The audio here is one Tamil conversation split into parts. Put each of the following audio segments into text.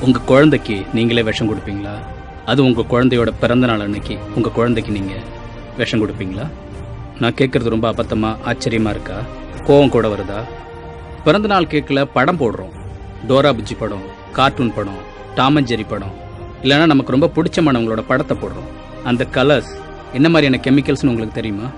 உங்க குழந்தைக்கு நீங்களே விஷம் கொடுப்பீங்களா? அது உங்க குழந்தையோட பிறந்த நாள் அன்னைக்கு உங்க குழந்தைக்கு நீங்க விஷம் கொடுப்பீங்களா? நான் கேட்கறது ரொம்ப அபத்தமா ஆச்சரியமா இருக்கா? கோவம் கூட வருதா? பிறந்த நாள் கேக்கில் படம் போடுறோம். டோரா புஜ்ஜி படம் கார்ட்டூன் படம் டாமஞ்சேரி படம். இல்லைன்னா நமக்கு ரொம்ப பிடிச்சமானவங்களோட படத்தை போடுறோம். அந்த கலர்ஸ் என்ன மாதிரியான கெமிக்கல்ஸ்னு உங்களுக்கு தெரியுமா?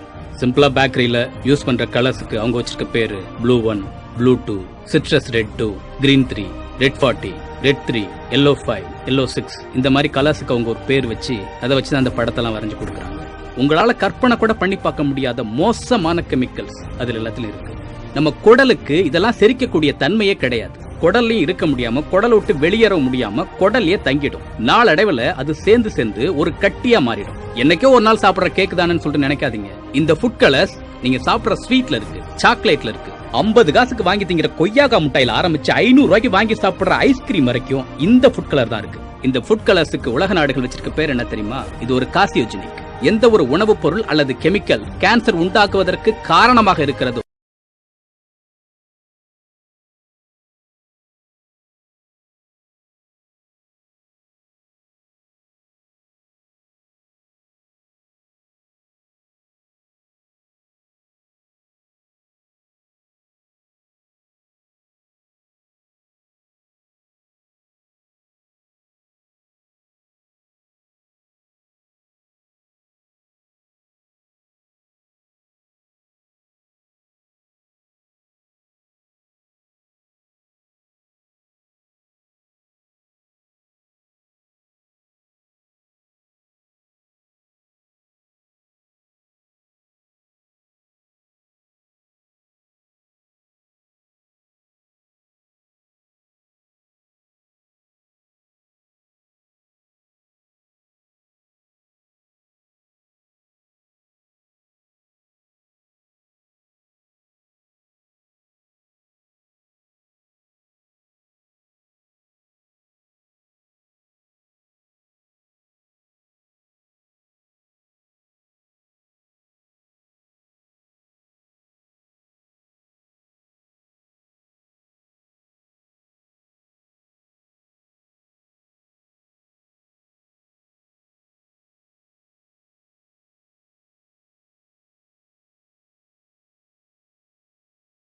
சிம்பிளா பேக்கரியில யூஸ் பண்ற கலர்ஸுக்கு அவங்க வச்சிருக்க பேரு blue one blue two citrus red two green three red forty red three yellow five yellow six இந்த மாதிரி கலர்ஸுக்கு அவங்க ஒரு பேர் வச்சு அதை வச்சு தான் அந்த படத்தெல்லாம் வரைஞ்சு கொடுக்குறாங்க. உங்களால கற்பனை கூட பண்ணி பார்க்க முடியாத மோசமான கெமிக்கல்ஸ் அதில் எல்லாத்துலயும் இருக்கு. நம்ம குடலுக்கு இதெல்லாம் செரிக்கக்கூடிய தன்மையே கிடையாது. குடல்லையும் இருக்க முடியாம குடல் விட்டு வெளியேற முடியாம குடல்லையே தங்கிடும். நாளடைவுல அது சேர்ந்து சேர்ந்து ஒரு கட்டியா மாறிடும். என்னைக்கோ ஒரு நாள் சாப்பிடுற கேக் தானேன்னு சொல்லிட்டு நினைக்காதீங்க. இந்த ஃபுட் கலர்ஸ் நீங்க சாப்பிடுற ஸ்வீட்ல இருக்கு சாக்லேட்ல இருக்கு. ஐம்பது காசுக்கு வாங்கி திங்கிற கொய்யாக்கா முட்டையில ஆரம்பிச்சு ஐநூறு ரூபாய்க்கு வாங்கி சாப்பிடுற ஐஸ்கிரீம் வரைக்கும் இந்த ஃபுட் கலர் தான் இருக்கு. இந்த ஃபுட் கலர்ஸுக்கு உலக நாடுகள் வச்சிருக்க பேர் என்ன தெரியுமா? இது ஒரு காசியோஜினிக் எந்த ஒரு உணவுப் பொருள் அல்லது கெமிக்கல் கேன்சர் உண்டாக்குவதற்கு காரணமாக இருக்கிறதோ